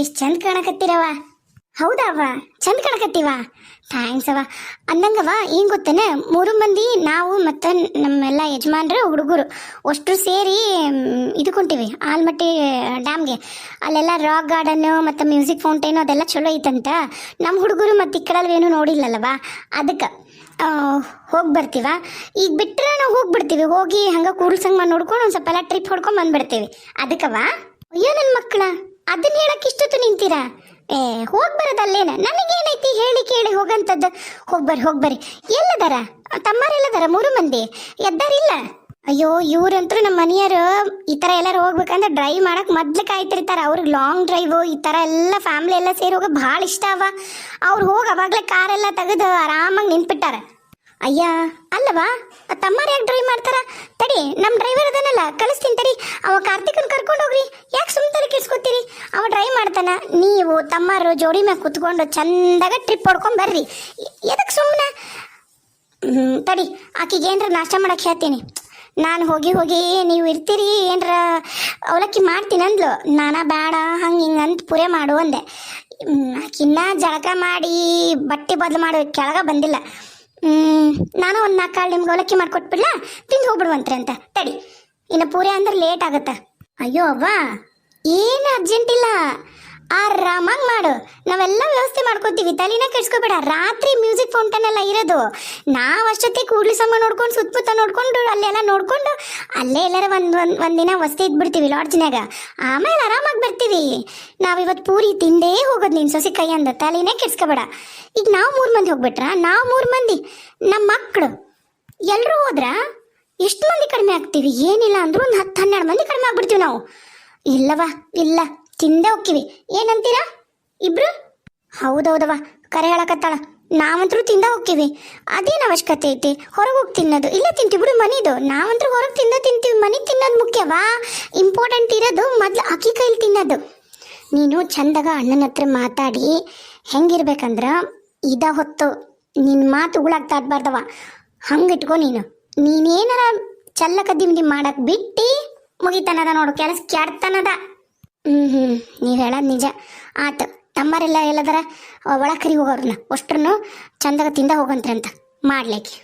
ಎಷ್ಟು ಚಂದ ಕಾಣಕತ್ತೀರವ ಹೌದವ್ವ ಚಂದ ಕಾಣಕತ್ತೀವ. ಥ್ಯಾಂಕ್ಸ್ ಅವ ಅಂದಂಗವ ಏನು ಗೊತ್ತೇನೆ? ಮೂರು ಮಂದಿ ನಾವು ಮತ್ತು ನಮ್ಮೆಲ್ಲ ಯಜಮಾನ್ರು ಹುಡುಗರು ಅಷ್ಟು ಸೇರಿ ಮ್, ಇದಕ್ಕೆ ಹೊಂಟಿವಿ ಆಲ್ಮಟ್ಟಿ ಡ್ಯಾಮ್ಗೆ. ಅಲ್ಲೆಲ್ಲ ರಾಕ್ ಗಾರ್ಡನ್ನು ಮತ್ತು ಮ್ಯೂಸಿಕ್ ಫೌಂಟೇನು ಅದೆಲ್ಲ ಚಲೋ ಐತಂತ. ನಮ್ಮ ಹುಡುಗರು ಮತ್ತು ಈ ಕಡೆಲ್ಲ ಏನು ನೋಡಿಲ್ಲಲ್ಲವ ಅದಕ್ಕೆ ಹೋಗಿ ಬರ್ತೀವ. ಈಗ ಬಿಟ್ಟರೆ ನಾವು ಹೋಗ್ಬಿಡ್ತೀವಿ ಹೋಗಿ ಹಂಗೆ ಕೂರ್ಸಂಗೆ ನೋಡ್ಕೊಂಡು ಒಂದು ಸ್ವಲ್ಪ ಎಲ್ಲ ಟ್ರಿಪ್ ಹೊಡ್ಕೊಂಡು ಬಂದ್ಬಿಡ್ತೀವಿ. ಅದಕ್ಕವ ಅಯ್ಯೋ ನನ್ನ ಅದನ್ನ ಹೇಳಕ್ಕೆ ಇಷ್ಟೊತ್ತು ನಿಂತೀರಾ? ಏ, ಹೋಗಿ ಬರೋದಲ್ಲೇನ? ನನಗೇನೈತಿ ಹೇಳಿ ಕೇಳಿ ಹೋಗಂತದ್ದು? ಹೋಗ್ಬರ್ರಿ ಹೋಗ್ಬರ್ರಿ ಎಲ್ಲದಾರ? ತಮ್ಮರೆಲ್ಲದಾರ? ಮೂರು ಮಂದಿ? ಎದ್ದಾರಿಲ್ಲ? ಅಯ್ಯೋ ಇವ್ರಂತೂ ನಮ್ಮ ಮನೆಯವರು ಈ ಥರ ಎಲ್ಲರೂ ಹೋಗ್ಬೇಕಂದ್ರೆ ಡ್ರೈವ್ ಮಾಡಕ್ಕೆ ಮೊದ್ಲು ಕಾಯ್ತಿರ್ತಾರೆ. ಅವ್ರಿಗೆ ಲಾಂಗ್ ಡ್ರೈವ್ ಈ ಥರ ಎಲ್ಲ ಫ್ಯಾಮಿಲಿ ಎಲ್ಲ ಸೇರಿ ಹೋಗೋಕೆ ಭಾಳ ಇಷ್ಟ ಅವ. ಅವ್ರು ಹೋಗಿ ಅವಾಗಲೇ ಕಾರೆಲ್ಲ ತೆಗೆದು ಆರಾಮಾಗಿ ನಿಂತ್ಬಿಟ್ಟಾರ. ಅಯ್ಯ, ಅಲ್ಲವಾ? ತಮ್ಮಾರು ಯಾಕೆ ಡ್ರೈವ್ ಮಾಡ್ತಾರ? ತಡಿ ನಮ್ಮ ಡ್ರೈವರ್ ಅದನ್ನಲ್ಲ, ಕಳಿಸ್ತೀನಿ ತಡಿ. ಅವ ಕಾರ್ತಿಕನ್ ಕರ್ಕೊಂಡು ಹೋಗ್ರಿ. ಯಾಕೆ ಸುಮ್ಮನೆ ಕೆಡ್ಸ್ಕೊತೀರಿ? ಅವ ಡ್ರೈವ್ ಮಾಡ್ತಾನ. ನೀವು ತಮ್ಮಾರು ಜೋಡಿ ಮ್ಯಾಗ ಕುತ್ಕೊಂಡು ಚಂದಾಗ ಟ್ರಿಪ್ ಹೊಡ್ಕೊಂಡ್ ಬರ್ರಿ. ಎದಕ್ಕೆ ಸುಮ್ಮನೆ ತಡಿ, ಆಕಿಗೆ ಏನ್ರ ನಾಷ್ಟ ಮಾಡಕ್ಕೆ ಹೇಳ್ತೀನಿ. ನಾನು ಹೋಗಿ ಹೋಗಿ ನೀವು ಇರ್ತೀರಿ ಏನರ ಅವಲಕ್ಕಿ ಮಾಡ್ತೀನಿ ಅಂದ್ಲು. ನಾನ ಬೇಡ ಹಂಗೆ ಹಿಂಗೆ ಅಂತ ಪುರೆ ಮಾಡು ಅಂದೆ. ಆಕಿನ್ನ ಜಳಕ ಮಾಡಿ ಬಟ್ಟೆ ಬದಲು ಮಾಡೋ. ಕೆಳಗೆ ಬಂದಿಲ್ಲ. ಹ್ಮ್, ನಾನು ಒಂದು ನಾಲ್ಕು ಕಾಳು ನಿಮ್ಗೆ ಅವಲಕ್ಕಿ ಮಾಡ್ಕೊಟ್ಬಿಡ್ಲಾ? ತಿಂದು ಹೋಗ್ಬಿಡುವಂತ್ರಿ ಅಂತ. ತಡಿ. ಇನ್ನು ಪೂರಿ ಅಂದ್ರೆ ಲೇಟ್ ಆಗತ್ತೆ. ಅಯ್ಯೋ ಅವ್ವ ಏನು ಅರ್ಜೆಂಟ್ ಇಲ್ಲ? ಆರಾಮಾಗಿ ಮಾಡು. ನಾವೆಲ್ಲ ವ್ಯವಸ್ಥೆ ಮಾಡ್ಕೋತೀವಿ. ತಲೆನ ಕೆಡ್ಸ್ಕೊಬೇಡ. ರಾತ್ರಿ ಮ್ಯೂಸಿಕ್ ಫೌಂಟನ್ ಎಲ್ಲ ಇರೋದು. ನಾವು ಅಷ್ಟೊತ್ತಿಗೆ ಕೂಡ್ಲಿ ಸಮ ನೋಡ್ಕೊಂಡು, ಸುತ್ತಮುತ್ತ ನೋಡ್ಕೊಂಡು, ಅಲ್ಲೆಲ್ಲ ನೋಡ್ಕೊಂಡು, ಅಲ್ಲೇ ಎಲ್ಲಾರ ಒಂದು ಒಂದು ಒಂದಿನ ವಸ್ತಿ ಇದ್ಬಿಡ್ತೀವಿ ಲಾಡ್ಜ್ನಾಗ ಆಮೇಲೆ ಆರಾಮಾಗಿ ಬರ್ತೀವಿ. ನಾವು ಇವತ್ತು ಪೂರಿ ತಿಂದೇ ಹೋಗೋದು ನೀನು ಸೊಸಿ ಕೈ ಅಂದ ತಲೆನೇ ಕೆಡ್ಸ್ಕೊಬೇಡ. ಈಗ ನಾವು ಮೂರು ಮಂದಿ ಹೋಗ್ಬಿಟ್ರ? ನಾವು ಮೂರು ಮಂದಿ. ನಮ್ಮ ಮಕ್ಕಳು ಎಲ್ಲರೂ ಹೋದ್ರ? ಎಷ್ಟು ಮಂದಿ ಕಡಿಮೆ ಆಗ್ತೀವಿ? ಏನಿಲ್ಲ ಅಂದ್ರೂ ಒಂದು ಹತ್ತು ಹನ್ನೆರಡು ಮಂದಿ ಕಡಿಮೆ ಆಗ್ಬಿಡ್ತೀವಿ ನಾವು. ಇಲ್ಲವಾ ಇಲ್ಲ. ತಿಂದೇ ಹೋಕ್ಕಿವಿ ಏನಂತೀರಾ? ಇಬ್ರು? ಹೌದೌದವ ಕರೆ ಹೇಳಕತ್ತಾಳ. ನಾವಂತರೂ ತಿಂದ ಹೋಗ್ತೀವಿ. ಅದೇನು ಅವಶ್ಯಕತೆ ಐತಿ? ಹೊರಗೆ ಹೋಗಿ ತಿನ್ನೋದು. ಇಲ್ಲ ತಿಂತೀವಿ ಬಿಡು ಮನಿದು. ನಾವಂತರೂ ಹೊರಗೆ ತಿಂದ ತಿಂತೀವಿ. ಮನೆ ತಿನ್ನೋದು ಮುಖ್ಯವಾ? ಇಂಪಾರ್ಟೆಂಟ್ ಇರೋದು ಮೊದಲು ಅಕ್ಕಿ ಕೈಲಿ ತಿನ್ನೋದು. ನೀನು ಚಂದಾಗ ಅಣ್ಣನ ಹತ್ರ ಮಾತಾಡಿ, ಹೆಂಗಿರ್ಬೇಕಂದ್ರೆ ಇದ ಹೊತ್ತು ನಿನ್ನ ಮಾತು ಉಗುಳಾಗ್ತಾಡ್ಬಾರ್ದವ ಹಂಗೆ ಇಟ್ಕೊ ನೀನು. ನೀನೇನಾರ ಚಲ್ಲ ಕದ್ದಿ ಮಾಡಕ್ಕೆ ಬಿಟ್ಟು ಮುಗಿತನದ ನೋಡು. ಕೆಲಸ ಕೆಡ್ತನದ ಹ್ಮ್ ಹ್ಮ್. ನೀವು ಹೇಳೋದು ನಿಜ. ಆತ, ತಮ್ಮರೆಲ್ಲ ಎಲ್ಲದರ ಒಳ ಕರಿ ಹೋಗೋರನ್ನ ಚಂದಾಗ ತಿಂದ ಹೋಗಂತ್ರಿ ಅಂತ ಮಾಡ್ಲಿಕ್ಕೆ.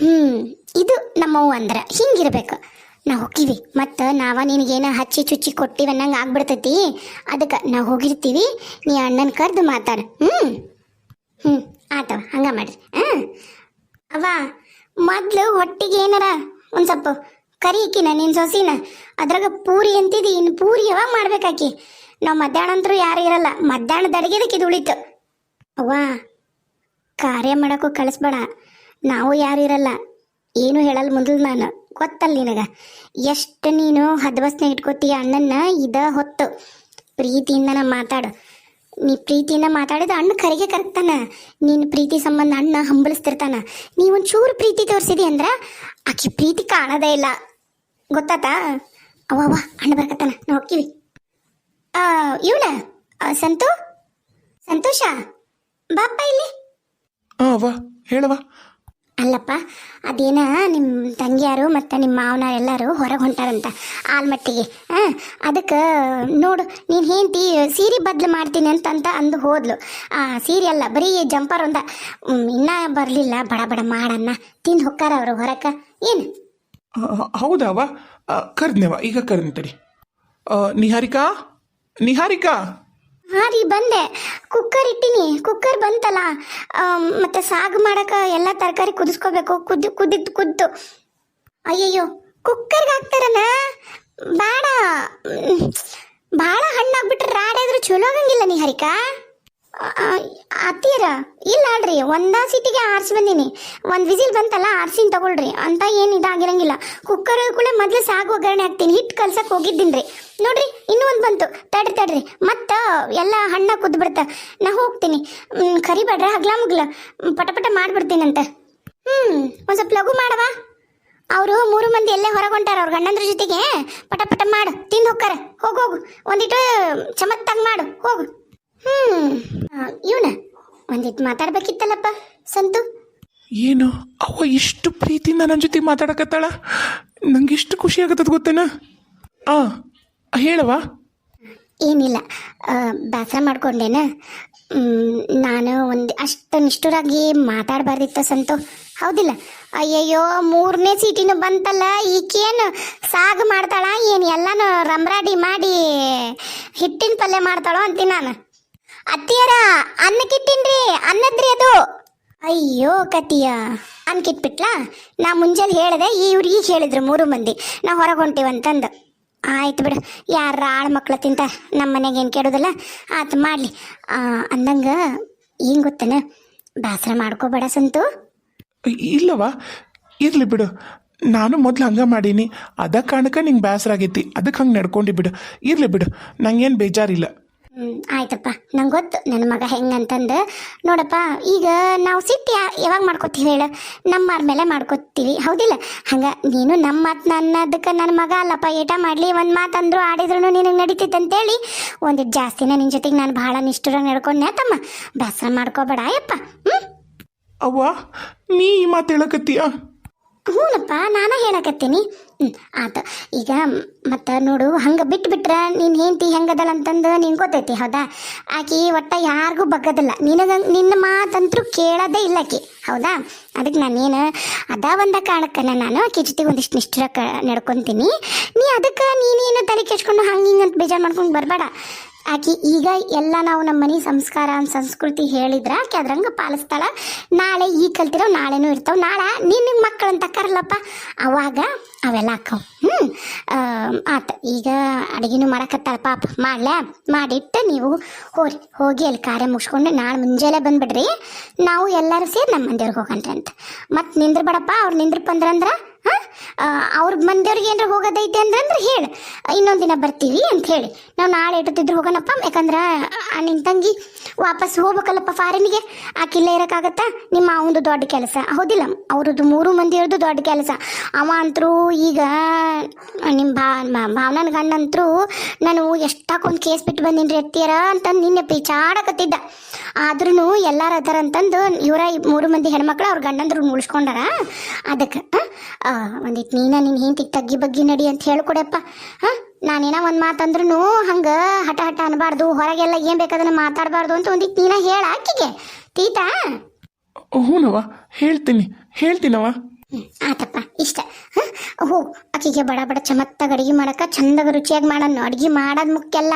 ಹ್ಮ್, ಇದು ನಮ್ಮವ್ವ ಅಂದ್ರ. ಹಿಂಗಿರ್ಬೇಕು. ನಾವು ಹೋಗಿವಿ ಮತ್ತು ನಾವ ನಿನಗೇನ ಹಚ್ಚಿ ಚುಚ್ಚಿ ಕೊಟ್ಟಿವಿ ಅನ್ನಂಗೆ ಆಗ್ಬಿಡ್ತೈತಿ. ಅದಕ್ಕೆ ನಾವು ಹೋಗಿರ್ತೀವಿ. ನೀ ಅಣ್ಣನ ಕರೆದು ಮಾತಾಡ. ಹ್ಮ್. ಹ್ಮ್ ಆತವ ಹಂಗ ಮಾಡ್ರಿ. ಹಾಂ. ಅವ ಮೊದಲು ಹೊಟ್ಟಿಗೆ ಏನಾರ ಒಂದು ಸ್ವಲ್ಪ ಕರಿಕಿನ ನಿನ್ನ ಸೊಸಿನ. ಅದ್ರಾಗ ಪೂರಿ ಅಂತಿದಿ ಇನ್ನು ಪೂರಿ ಯಾವಾಗ ಮಾಡ್ಬೇಕಾಕಿ? ನಾವು ಮಧ್ಯಾಹ್ನ ಅಂತರೂ ಯಾರು ಇರಲ್ಲ. ಮಧ್ಯಾಹ್ನದ ಅಡುಗೆದಕ್ಕೆ ಇದು ಉಳಿತು. ಅವ್ವ, ಕಾರ್ಯ ಮಾಡೋಕ್ಕೂ ಕಳಿಸ್ಬೇಡ. ನಾವು ಯಾರು ಇರಲ್ಲ. ಏನು ಹೇಳಲ್ಲ ಮುಂದಲ್ ನಾನು. ಗೊತ್ತಲ್ಲ ನಿನಗ. ಎಷ್ಟು ನೀನು ಹದ್ವಸ್ನ ಇಟ್ಕೋತೀಯ ಅಣ್ಣನ್ನ? ಇದ ಹೊತ್ತು. ಪ್ರೀತಿಯಿಂದ ನಾ ಮಾತಾಡು. ನೀ ಪ್ರೀತಿಯಿಂದ ಮಾತಾಡಿದ ಅಣ್ಣ ಕರೆಗೆ ಕರೆಕ್ತಾನ. ನಿನ್ನ ಪ್ರೀತಿ ಸಂಬಂಧ ಅಣ್ಣ ಹಂಬಲಿಸ್ತಿರ್ತಾನ. ನೀ ಚೂರು ಪ್ರೀತಿ ತೋರಿಸಿದಿ ಅಂದ್ರೆ ಆಕೆ ಪ್ರೀತಿ ಕಾಣದೇ ಇಲ್ಲ. ಗೊತ್ತಾತಾ? ಅವ ಅವ ಅಣ್ಣ ಬರ್ಕತ್ತಾನ. ನಾವು ಹೋಗ್ತೀವಿ. ಇವನ? ಸಂತು? ಸಂತೋಷ? ಬಾಪ್ಪ ಇಲ್ಲಿ? ಹಾಂ ಅವ್ವ ಹೇಳವ್ವ. ಅಲ್ಲಪ್ಪ ಅದೇನ ನಿಮ್ಮ ತಂಗಿಯಾರು ಮತ್ತು ನಿಮ್ಮ ಮಾವನ ಎಲ್ಲರೂ ಹೊರಗೆ ಹೊಂಟಾರಂತ ಆಲ್ಮಟ್ಟಿಗೆ ಹಾಂ ಅದಕ್ಕೆ ನೋಡು ನೀನು ಹೆಂಡ್ತಿ ಸೀರೆ ಬದ್ಲು ಮಾಡ್ತೀನಿ ಅಂತಂತ ಅಂದು ಹೋದ್ಲು. ಆ ಸೀರೆ ಅಲ್ಲ ಬರೀ ಜಂಪರ್ ಒಂದ. ಇನ್ನೂ ಇನ್ನ ಬರಲಿಲ್ಲ ಬಡ ಬಡ ಮಾಡನ್ನ. ತಿಂದು ಹೊಕ್ಕಾರ ಅವರು ಹೊರಕ್ಕೆ ಏನು? ಆ, ಹೌದಾ ಅವ್ವ? ಕರ್ದ್ನೇವ ಈಗ ಕರ್ದ್ನಿ ತಡಿ. ನಿಹಾರಿಕಾ? ನಿಹಾರಿಕಾ? ಹಾ ರೀ ಬಂದೆ. ಕುಕ್ಕರ್ ಇಟ್ಟಿನಿ. ಕುಕ್ಕರ್ ಬಂತಲ್ಲ. ಮತ್ತೆ ಸಾಗು ಮಾಡಕ್ಕೆ ಎಲ್ಲ ತರಕಾರಿ ಕುದಿಸ್ಕೋಬೇಕು. ಕುದ್ದು ಕುದ್ದಿದ್ದು ಕುದ್ದು. ಅಯ್ಯಯ್ಯೋ ಕುಕ್ಕರ್ಗೆ ಹಾಕ್ತಾರನ? ಬೇಡ. ಭಾಳ ಹಣ್ಣಾಗ್ಬಿಟ್ರೆ ರಾಡಾದ್ರೂ ಚಲೋ ಆಗಂಗಿಲ್ಲ ನೀ ಅತ್ತೀರ ಇಲ್ಲ ಅಲ್ರಿ ಒಂದ ಸೀಟಿಗೆ ಆರಿಸಿ ಬಂದೀನಿ. ಒಂದು ವಿಸಿಲ್ ಬಂತಲ್ಲ, ಆರ್ಸಿನ್ ತಗೊಳ್ರಿ. ಅಂತ ಏನು ಇದಾಗಿರಂಗಿಲ್ಲ. ಕುಕ್ಕರ್ ಕೂಡ ಮೊದಲು ಸಾಗು ಒಗ್ಗರಣೆ ಹಾಕ್ತೀನಿ. ಹಿಟ್ ಕಲ್ಸಕ್ಕೆ ಹೋಗಿದ್ದೀನಿ ರೀ ನೋಡ್ರಿ, ಇನ್ನೂ ಒಂದು ಬಂತು. ತಡ್ರಿ ತಡ್ರಿ. ಮತ್ತು, ಎಲ್ಲ ಹಣ್ಣ ಕುದ್ ಬಿಡ್ತ. ನಾ ಹೋಗ್ತೀನಿ. ಕರಿ ಕರಿಬೇಡ್ರ ಹಗ್ಲ ಮುಗ್ಲ. ಪಟಪಟ ಪಟ ಪಟ ಮಾಡ್ಬಿಡ್ತೀನಂತ. ಹ್ಞೂ ಒಂದು ಸ್ವಲ್ಪ ಲಘು ಮಾಡವಾ. ಅವರು ಮೂರು ಮಂದಿ ಎಲ್ಲೇ ಹೊರಗೊಂಟಾರ ಅವ್ರ ಗಂಡಂದ್ರ ಜೊತೆಗೆ? ಪಟ ಪಟ ಮಾಡು. ತಿಂದು ಹೋಗ್ತಾರೆ. ಹೋಗು ಹೋಗು. ಒಂದಿಟ್ಟು ಚಮತ್ತಾಗ ಮಾಡು. ಹೋಗು. ಹ್ಮ್. ಇವನ. ಒಂದಿಟ್ ಮಾತಾಡ್ಬೇಕಿತ್ತಲ್ಲಪ್ಪ ಸಂತು. ಏನು? ಅವ್ವ ಇಷ್ಟು ಪ್ರೀತಿಯಿಂದ ನನ್ನ ಜೊತೆ ಮಾತಾಡಕತ್ತಾಳ? ನಂಗೆ ಇಷ್ಟು ಖುಷಿ ಆಗತ್ತದ ಗೊತ್ತೇನ? ಆ ಹೇಳವ ಏನಿಲ್ಲ. ಬೇಸರ ಮಾಡ್ಕೊಂಡೇನ? ನಾನು ಒಂದು ಅಷ್ಟು ನಿಷ್ಠುರಾಗಿ ಮಾತಾಡಬಾರ್ದಿತ್ತು ಸಂತು. ಹೌದಿಲ್ಲ. ಅಯ್ಯಯ್ಯೋ ಮೂರನೇ ಸೀಟಿನೂ ಬಂತಲ್ಲ ಈಕೇನು ಸಾಗು ಮಾಡ್ತಾಳ ಏನು ಎಲ್ಲಾನು ರಮ್ರಾಡಿ ಮಾಡಿ ಹಿಟ್ಟಿನ ಪಲ್ಯ ಮಾಡ್ತಾಳೋ ಅಂತೀನಿ ನಾನು. ಅತ್ತಿಯರ ಅನ್ನಕ್ಕಿಟ್ಟಿನ್ರಿ ಅನ್ನದ್ರಿ ಅದು. ಅಯ್ಯೋ ಕತಿಯ ಅನ್ಕಿಟ್ಬಿಟ್ಲಾ ನಾ ಮುಂಜಾನೆ ಹೇಳಿದೆ ಇವ್ರು ಈಗ ಹೇಳಿದ್ರು ಮೂರು ಮಂದಿ. ನಾ ಹೊರಗೆ ಹೊಂಟೀವಂತಂದು ಆಯ್ತು ಬಿಡು, ಯಾರ ಆಳು ಮಕ್ಳು ತಿಂತ ನಮ್ಮ ಮನೆಗೆ ಏನು ಕೇಳೋದಿಲ್ಲ, ಆತು ಮಾಡಲಿ. ಅಂದಂಗೆ ಏನು ಗೊತ್ತೇನ? ಬೇಸರ ಮಾಡ್ಕೋಬೇಡ ಸಂತು. ಇಲ್ಲವಾ ಇರಲಿ ಬಿಡು. ನಾನು ಮೊದ್ಲು ಹಂಗೆ ಮಾಡೀನಿ. ಅದ ಕಾರಣಕ್ಕೆ ನಿಂಗೆ ಬೇಸರ ಆಗೈತಿ. ಅದಕ್ಕೆ ಹಂಗೆ ನಡ್ಕೊಂಡು ಬಿಡು. ಇರಲಿ ಬಿಡು, ನಂಗೇನು ಬೇಜಾರಿಲ್ಲ. ಹ್ಞೂ ಆಯ್ತಪ್ಪ. ನಂಗೆ ಗೊತ್ತು. ನನ್ನ ಮಗ ಹೆಂಗಂತಂದು. ನೋಡಪ್ಪ, ಈಗ ನಾವು ಸಿಟ್ಟು ಯಾವಾಗ ಮಾಡ್ಕೋತೀವಿ ಹೇಳು? ನಮ್ಮ ಮೇಲೆ ಮಾಡ್ಕೋತೀವಿ. ಹೌದಿಲ್ಲ? ಹಂಗೆ ನೀನು ನಮ್ಮ ಮಾತು ನನ್ನದಕ್ಕೆ ನನ್ನ ಮಗ ಅಲ್ಲಪ್ಪ, ಏಟ ಮಾಡಲಿ, ಒಂದು ಮಾತು ಅಂದ್ರು ಆಡಿದ್ರು ನಿನಗೆ ನಡೀತಿತ್ತು ಅಂತೇಳಿ ಒಂದು ಜಾಸ್ತಿನ ನಿನ್ನ ಜೊತೆಗೆ ನಾನು ಭಾಳ ನಿಷ್ಠುರ ನಡ್ಕೊಂಡೆ ತಮ್ಮ. ಬೇಸರ ಮಾಡ್ಕೋಬೇಡ, ಅಯ್ಯಪ್ಪ. ಹ್ಞೂ ಅವ್ವ, ನೀ ಈ ಮಾತು ಹೇಳಕತ್ತೀಯ? ಹ್ಞೂನಪ್ಪ ನಾನು ಹೇಳಕತ್ತೀನಿ. ಹ್ಞೂ ಆತು. ಈಗ ಮತ್ತು ನೋಡು, ಹಂಗೆ ಬಿಟ್ಟು ಬಿಟ್ರೆ ನೀನು ಹೆಂಡತಿ ಹೆಂಗದಲ್ಲ ಅಂತಂದು ನಿನ್ಗೆ ಗೊತ್ತೈತಿ, ಹೌದಾ? ಆಕಿ ಒಟ್ಟ ಯಾರಿಗೂ ಬಗ್ಗದಿಲ್ಲ. ನಿನಗ, ನಿನ್ನ ಮಾತಂತರೂ ಕೇಳೋದೇ ಇಲ್ಲ ಆಕಿ, ಹೌದಾ? ಅದಕ್ಕೆ ನಾನೇನು, ಅದ ಒಂದ ಕಾರಣಕ್ಕೆ ನಾನು ಆಕಿ ಜೊತೆಗೆ ಒಂದಿಷ್ಟು ನಿಷ್ಠರ ಕ, ನಡ್ಕೊತೀನಿ. ನೀ ಅದಕ್ಕೆ ನೀನೇನು ತಲೆ ಕೆಚ್ಕೊಂಡು ಹಂಗೆ ಹಿಂಗೆ ಅಂತ ಬೇಜಾರು ಮಾಡ್ಕೊಂಡು ಬರಬೇಡ. ಆಕಿ, ಈಗ ಎಲ್ಲ ನಾವು ನಮ್ಮ ಮನೆ ಸಂಸ್ಕಾರ ಸಂಸ್ಕೃತಿ ಹೇಳಿದ್ರ, ಆಕೆ ಅದ್ರಂಗೆ ಪಾಲಿಸ್ತಾಳ. ನಾಳೆ ಈ ಕಲ್ತಿರೋ ನಾಳೆನೂ ಇರ್ತಾವ. ನಾಳೆ ನಿನ್ನ ಮಕ್ಕಳು ಅಂತ ಕರಲಪ್ಪ. ಅವಾಗ ಅವೆಲ್ಲ ಆಕ್ಕವು ಹ್ಞೂ ಆತ, ಈಗ ಅಡುಗೆನೂ ಮಾಡಕತ್ತಾಳ ಪಾಪ. ಮಾಡ್ಲ್ಯಾ ಮಾಡಿಟ್ಟು ನೀವು ಹೋರಿ. ಹೋಗಿ ಅಲ್ಲಿ ಕಾರ್ಯ ಮುಗಿಸ್ಕೊಂಡು ನಾಳೆ ಮುಂಜಾನೆ ಬಂದ್ಬಿಡ್ರಿ. ನಾವು ಎಲ್ಲರೂ ಸೇರಿ ನಮ್ಮ ಮಂದಿರ್ಗೆ ಹೋಗಣ್ರಿ ಅಂತ. ಮತ್ತೆ ನಿಂದ್ರಬೇಡಪ್ಪ, ಅವ್ರು ನಿಂದ್ರಪ್ಪ ಅಂದ್ರಂದ್ರೆ ಹಾಂ ಅವ್ರ ಮಂದಿಯವ್ರಿಗೆ ಏನಾರ ಹೋಗೋದೈತೆ ಅಂದ್ರೆ ಹೇಳಿ. ಇನ್ನೊಂದು ದಿನ ಬರ್ತೀವಿ ಅಂತ ಹೇಳಿ. ನಾವು ನಾಳೆ ಇಟ್ಟಿದ್ರು ಹೋಗೋಣಪ್ಪ, ಯಾಕಂದ್ರೆ ನಿನ್ನ ತಂಗಿ ವಾಪಸ್ ಹೋಗ್ಬೇಕಲ್ಲಪ್ಪ ಫಾರಿನಿಗೆ. ಆಕಿಲ್ಲ ಇರೋಕ್ಕಾಗತ್ತಾ? ನಿಮ್ಮ ಅವಂದು ದೊಡ್ಡ ಕೆಲಸ. ಹೌದಿಲ್ಲ, ಅವ್ರದ್ದು ಮೂರು ಮಂದಿಯವ್ರದ್ದು ದೊಡ್ಡ ಕೆಲಸ. ಅವ ಅಂತರೂ ಈಗ ನಿಮ್ಮ ಭಾವನನ ಗಂಡಂತರೂ ನಾನು ಎಷ್ಟಾಕೊಂದು ಕೇಸ್ ಬಿಟ್ಟು ಬಂದಿನ್ರಿ ಎತ್ತಿಯರ ಅಂತಂದು ನಿನ್ನೆ ಪಿಚಾಡಕತ್ತಿದ್ದ. ಆದ್ರೂ ಎಲ್ಲಾರು ಅದಾರ ಅಂತಂದು ಇವರ ಮೂರು ಮಂದಿ ಹೆಣ್ಮಕ್ಳು ಅವ್ರ ಗಂಡಂದ್ರು ಉಳಿಸ್ಕೊಂಡಾರ ಅದಕ್ಕೆ ಒಂದಿಟ್ಟು ನೀನ ನಿನ್ನ ಹಿಂತಿಗೆ ತಗ್ಗಿ ಬಗ್ಗಿ ನಡಿ ಅಂತ ಹೇಳ್ಕೊಡಪ್ಪ. ಹಾಂ? ನಾನೇನ ಒಂದು ಮಾತಂದ್ರೂ ಹಂಗೆ ಹಠ ಹಠ ಅನ್ಬಾರ್ದು ಹೊರಗೆಲ್ಲ ಏನು ಬೇಕಾದನ್ನ ಮಾತಾಡಬಾರ್ದು ಅಂತ ಒಂದಿಟ್ಟು ನೀನ ಹೇಳ ಆಕಿಗೆ. ತೀತಾ? ಹ್ಞೂನವ್ವ ಹೇಳ್ತೀನಿ ಹೇಳ್ತೀನವ್ವ. ಆತಪ್ಪ ಇಷ್ಟ. ಹಾಂ? ಅಕ್ಕಿಗೆ ಆಕಿಗೆ ಬಡ ಬಡ ಚಮತ್ತಾಗ ಅಡುಗೆ ಮಾಡಕ್ಕೆ ಚಂದಾಗ ರುಚಿಯಾಗಿ ಮಾಡೋಣ ಅಡಿಗೆ ಮಾಡೋದು ಮುಖ್ಯ ಅಲ್ಲ.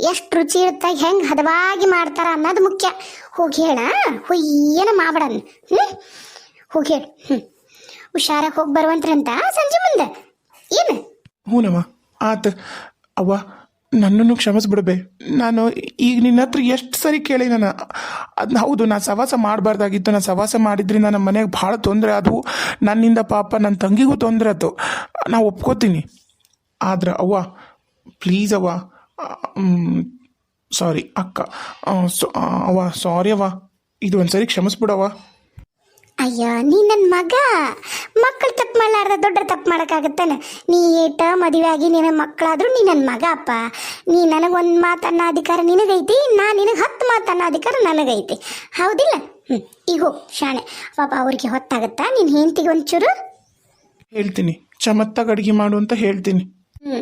ಎಷ್ಟು ರುಚಿ ಇರುತ್ತೆ ಹೆಂಗೆ ಹದವಾಗಿ ಮಾಡ್ತಾರ ಅನ್ನೋದು ಮುಖ್ಯ. ಹೋಗಿ ಹೇಳ ಹುಯ್ಯನ ಮಾಡ್ಬೇಡನ್ ಹ್ಞೂ ಹೋಗಿ ಹೇಳ ಹ್ಞೂ ಹುಷಾರಾಗಿ ಹೋಗಿ ಬರುವಂತ್ರಂತ ಸಂಜೆ ಮುಂದೆ. ಏನು? ಹ್ಞೂನವ್ವ ಆತ ಅವ್ವ ನನ್ನನ್ನು ಕ್ಷಮಿಸ್ಬಿಡ್ಬೆ. ನಾನು ಈಗ ನಿನ್ನ ಹತ್ರ ಎಷ್ಟು ಸರಿ ಕೇಳಿ ನಾನು. ಅದನ್ನ ಹೌದು ನಾನು ಸವಾಸ ಮಾಡಬಾರ್ದಾಗಿತ್ತು. ನಾನು ಸವಾಸ ಮಾಡಿದ್ರಿಂದ ನಮ್ಮ ಮನೆಗೆ ಭಾಳ ತೊಂದರೆ ಆದವು. ನನ್ನಿಂದ ಪಾಪ ನನ್ನ ತಂಗಿಗೂ ತೊಂದರೆ ಆಯ್ತು. ನಾ ಒಪ್ಕೋತೀನಿ. ಆದ್ರೆ ಅವ್ವ ಪ್ಲೀಸ್ ಅವ್ವ ಸಾರಿ ಅಕ್ಕ. ಅವ್ವ ಸಾರಿ ಅವ್ವ. ಇದು ಒಂದ್ಸರಿ ಕ್ಷಮಿಸ್ಬಿಡವ್ವ ಅಯ್ಯ ನೀ ನನ್ನ ಮಗ. ಮಕ್ಕಳು ತಪ್ಪು ಮಾಡಲಾರ್ದ ದೊಡ್ಡ ತಪ್ಪು ಮಾಡೋಕ್ಕಾಗತ್ತಾನೆ? ನೀ ಏಟ ಮದುವೆ ಆಗಿ ನಿನ್ನ ಮಕ್ಕಳಾದರೂ ನೀ ನನ್ನ ಮಗ ಅಪ್ಪ. ನೀ ನನಗೆ ಒಂದು ಮಾತು ಅನ್ನೋ ಅಧಿಕಾರ ನಿನಗೈತಿ ನಾ ನಿನಗೆ ಹತ್ತು ಮಾತು ಅನ್ನೋ ಅಧಿಕಾರ ನನಗೈತಿ. ಹೌದಿಲ್ಲ? ಹ್ಞೂ ಈಗ ಹೋಗ್ ಶಾಣೆ. ಪಾಪ ಅವ್ರಿಗೆ ಹೊತ್ತಾಗತ್ತಾ? ನೀನು ಹೆಂಡ್ತಿಗೆ ಒಂಚೂರು? ಹೇಳ್ತೀನಿ. ಚಮತ್ತಾಗಿ ಅಡುಗೆ ಮಾಡು ಅಂತ ಹೇಳ್ತೀನಿ. ಹ್ಞೂ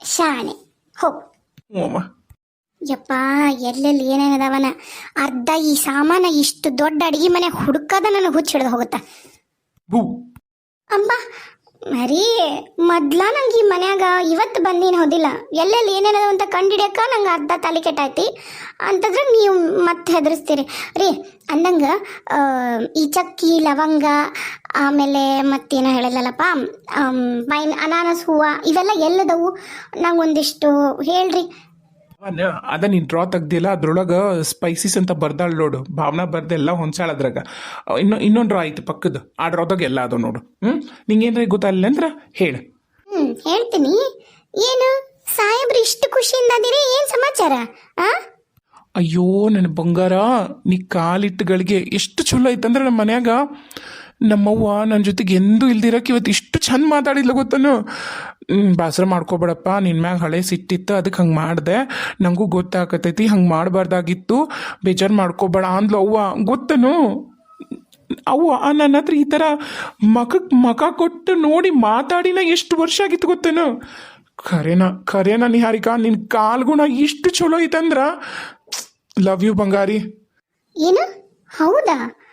ಶಾಣೆ ಹೋಗು. ಹ್ಞೂ ಯಪ್ಪ ಎಲ್ಲೆಲ್ಲಿ ಏನೇನದವನ ಅರ್ಧ ಈ ಸಾಮಾನ ಇಷ್ಟು ದೊಡ್ಡ ಅಡಿಗೆ ಮನೆ ಹುಡುಕದ ನನಗೆ ಹುಚ್ಚ ಹಿಡ್ದು ಹೋಗುತ್ತಾ? ಬೂ ಅಮ್ಮ ಮರಿ, ಮೊದ್ಲ ನಂಗೆ ಈ ಮನ್ಯಾಗ ಇವತ್ತು ಬಂದೀನಿ ಹೋದಿಲ್ಲ. ಎಲ್ಲೆಲ್ಲಿ ಏನೇನದ ಅಂತ ಕಂಡಿಡಿಯಕ್ಕ ನಂಗೆ ಅರ್ಧ ತಲೆ ಕೆಟ್ಟೈತಿ ಅಂತಂದ್ರೆ ನೀವು ಮತ್ತೆ ಹೆದರಿಸ್ತೀರಿ. ರೀ, ಅಂದಂಗೆ ಈ ಚಕ್ಕಿ, ಲವಂಗ, ಆಮೇಲೆ ಮತ್ತೇನೋ ಹೇಳಿಲ್ಲಲ್ಲಪ್ಪ ಪೈನ್ ಅನಾನಸ್, ಹೂವು, ಇವೆಲ್ಲ ಎಲ್ಲದವು ನಂಗೆ ಒಂದಿಷ್ಟು ಹೇಳ್ರಿ. ಅದ ಅದ ನೀನು ಡ್ರಾ ತೆಗ್ದಿಲ್ಲ ಅದ್ರೊಳಗೆ ಸ್ಪೈಸಿಸ್ ಅಂತ ಬರ್ದಾಳ ನೋಡು. ಭಾವನಾ ಬರ್ದೆಲ್ಲ ಹೊಂಚಾಳ ಅದ್ರಾಗ. ಇನ್ನೊ ಇನ್ನು ಇನ್ನೊಂದು ಡ್ರಾ ಆಯ್ತು ಪಕ್ಕದ. ಆ ಡ್ರಾದಾಗ ಎಲ್ಲ ಅದು ನೋಡು. ಹ್ಞೂ ನಿಂಗೇನ್ರಿ ಗೊತ್ತಾಗಲಿಲ್ಲ ಅಂದ್ರೆ ಹೇಳು. ಹ್ಮ್ ಹೇಳ್ತೀನಿ. ಏನು? ಸಾಹೇಬ್ರು ಇಷ್ಟು ಖುಷಿಯಿಂದ ಅದಿರಿ ಏನ್ ಸಮಾಚಾರ? ಆ? ಅಯ್ಯೋ ನನ್ನ ಬಂಗಾರ ನೀ ಕಾಲಿಟ್ಟುಗಳಿಗೆ ಎಷ್ಟು ಚಲೋ ಐತಂದ್ರೆ ನಮ್ಮ ಮನ್ಯಾಗ. ನಮ್ಮವ್ವ ನನ್ನ ಜೊತೆಗೆ ಎಂದೂ ಇಲ್ದಿರಕ್ಕೆ ಇವತ್ತು ಇಷ್ಟು ಚಂದ ಮಾತಾಡಿದ್ಲ ಗೊತ್ತನು? ಬಾಸರ ಮಾಡ್ಕೋಬೇಡಪ್ಪ ನಿನ್ನ ಮ್ಯಾಗ ಹಳೆ ಸಿಟ್ಟಿತ್ತು ಅದಕ್ಕೆ ಹಂಗೆ ಮಾಡಿದೆ. ನನಗೂ ಗೊತ್ತಾಗತೈತಿ ಹಂಗೆ ಮಾಡಬಾರ್ದಾಗಿತ್ತು. ಬೇಜಾರು ಮಾಡ್ಕೋಬೇಡ ಅಂದ್ಲು ಅವ್ವ. ಗೊತ್ತನು? ಅವ್ವ ನನ್ನ ಹತ್ರ ಈ ಥರ ಮಖಕ್ಕೆ ಮಖ ಕೊಟ್ಟು ನೋಡಿ ಮಾತಾಡಿನ ಎಷ್ಟು ವರ್ಷ ಆಗಿತ್ತು ಗೊತ್ತೇನು? ಖರೇನ ಖರೇನ ನಿಹಾರಿಕಾ ನಿನ್ನ ಕಾಲ್ಗುಣ ಇಷ್ಟು ಚಲೋ ಐತಂದ್ರ? ಲವ್ ಯು ಬಂಗಾರಿ. ಏನು? ಹೌದಾ?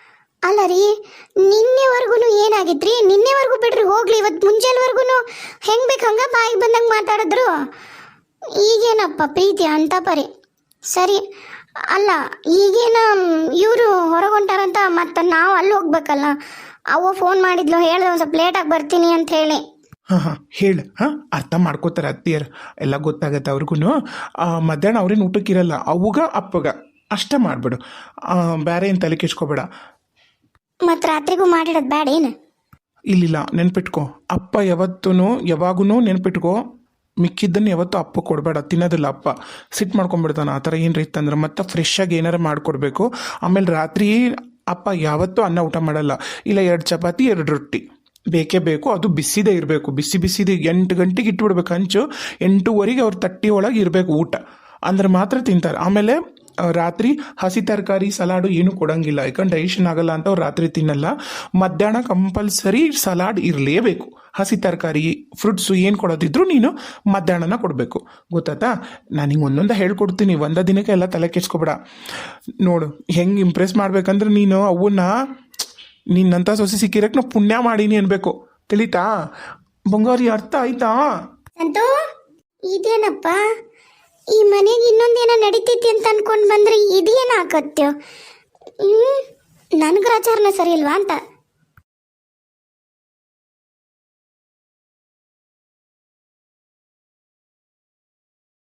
ಅಲ್ಲ ರೀ ನಿನ್ನೆವರೆಗೂ ಏನಾಗಿದ್ರಿ? ನಿನ್ನೆವರೆಗೂ ಬಿಡ್ರಿ, ಹೋಗ್ಲಿ ಇವತ್ತು ಮುಂಜಾನೆವರೆಗೂ ಹೆಂಗೆ ಬೇಕು ಹಂಗೆ ಬಾಯಿಗೆ ಬಂದಂಗೆ ಮಾತಾಡಿದ್ರು. ಈಗೇನಪ್ಪ ಪ್ರೀತಿ ಅಂತ ಪರಿ. ಸರಿ, ಅಲ್ಲ, ಈಗೇನ ಇವರು ಹೊರಗೊಂಟಾರಂತ ಮತ್ತೆ ನಾವು ಅಲ್ಲಿ ಹೋಗ್ಬೇಕಲ್ಲ. ಅವ ಫೋನ್ ಮಾಡಿದ್ಲು, ಹೇಳ್ದೆ ಒಂದು ಸ್ವಲ್ಪ ಲೇಟಾಗಿ ಬರ್ತೀನಿ ಅಂತ ಹೇಳಿ. ಹಾಂ ಹೇಳು, ಹಾಂ, ಅರ್ಥ ಮಾಡ್ಕೋತಾರೆ ಅತ್ತಿಯರ್. ಎಲ್ಲ ಗೊತ್ತಾಗತ್ತೆ ಅವ್ರಿಗೂ ಮಧ್ಯಾಹ್ನ ಅವ್ರೇನು ಊಟಕ್ಕಿರಲ್ಲ, ಅವಾಗ, ಅಪ್ಪಗ, ಅಷ್ಟೇ ಮಾಡಿಬಿಡು. ಬೇರೆ ಏನು ತಲೆ ಕೆಡ್ಸ್ಕೊಬೇಡ. ಮತ್ತು ರಾತ್ರಿಗೂ ಮಾಡಿಡೋದು ಬೇಡ ಏನು? ಇಲ್ಲಿಲ್ಲ, ನೆನ್ಪಿಟ್ಕೋ. ಅಪ್ಪ ಯಾವತ್ತೂ ಯಾವಾಗೂ ನೆನ್ಪಿಟ್ಕೋ. ಮಿಕ್ಕಿದ್ದನ್ನು ಯಾವತ್ತೂ ಅಪ್ಪ ಕೊಡಬೇಡ, ತಿನ್ನೋದಿಲ್ಲ ಅಪ್ಪ. ಸಿಟ್ಟು ಮಾಡ್ಕೊಂಡ್ಬಿಡ್ತಾನೆ, ಆ ಥರ ಏನು ಇತ್ತಂದ್ರೆ ಮತ್ತೆ ಫ್ರೆಶ್ ಆಗಿ ಏನಾರ ಮಾಡಿಕೊಡ್ಬೇಕು. ಆಮೇಲೆ ರಾತ್ರಿ ಅಪ್ಪ ಯಾವತ್ತೂ ಅನ್ನ ಊಟ ಮಾಡಲ್ಲ. ಇಲ್ಲ, ಎರಡು ಚಪಾತಿ, ಎರಡು ರೊಟ್ಟಿ. ಬೇಕೇ ಬೇಕು, ಅದು ಬಿಸಿದೇ ಇರಬೇಕು. ಬಿಸಿ ಬಿಸಿದೆ ಎಂಟು ಗಂಟೆಗೆ ಇಟ್ಬಿಡ್ಬೇಕು ಹಂಚು ಎಂಟೂವರೆಗೆ ಅವ್ರ ತಟ್ಟಿ ಒಳಗೆ ಇರಬೇಕು ಊಟ. ಅಂದ್ರೆ ಮಾತ್ರ ತಿಂತಾರೆ. ಆಮೇಲೆ ರಾತ್ರಿ ಹಸಿ ತರಕಾರಿ ಸಲಾಡು ಏನು ಕೊಡಂಗಿಲ್ಲ. ಯಾಕಂದ್ರೆ ಡೈಜೆಷನ್ ಆಗಲ್ಲ ಅಂತ ಅವ್ರು ರಾತ್ರಿ ತಿನ್ನಲ್ಲ. ಮಧ್ಯಾಹ್ನ ಕಂಪಲ್ಸರಿ ಸಲಾಡ್ ಇರಲೇಬೇಕು. ಹಸಿ ತರಕಾರಿ ಫ್ರೂಟ್ಸು ಏನು ಕೊಡೋದಿದ್ರು ನೀನು ಮಧ್ಯಾಹ್ನನ ಕೊಡಬೇಕು. ಗೊತ್ತಾತಾ ನಾನು ಹಿಂಗೆ ಒಂದೊಂದು ಹೇಳ್ಕೊಡ್ತೀನಿ. ಒಂದ ದಿನಕ್ಕೆ ಎಲ್ಲ ತಲೆ ಕೆಡ್ಸ್ಕೊಬೇಡ. ನೋಡು, ಹೆಂಗೆ ಇಂಪ್ರೆಸ್ ಮಾಡ್ಬೇಕಂದ್ರೆ ನೀನು ಅವನ್ನ ನಿನ್ನಂಥ ಸೊಸೆ ಸಿಕ್ಕಿರಕ್ಕೆ ನಾವು ಪುಣ್ಯ ಮಾಡೀನಿ ಅನ್ಬೇಕು. ತಿಳಿತಾ? ಬಂಗಾರಿ, ಅರ್ಥ ಆಯ್ತಾ? ಇದೇನಪ್ಪ? ಈ ಮನೆಗೆ ಇನ್ನೊಂದೇನೋ ನಡೀತೈತಿ ಅಂತ ಅನ್ಕೊಂಡು ಬಂದ್ರೆ ಇದೇನು ಆಕತ್ಯೋ ಹ್ಮ್ ನನ್ ಗ್ರಾಚಾರನ ಸರಿ ಇಲ್ವಾ ಅಂತ.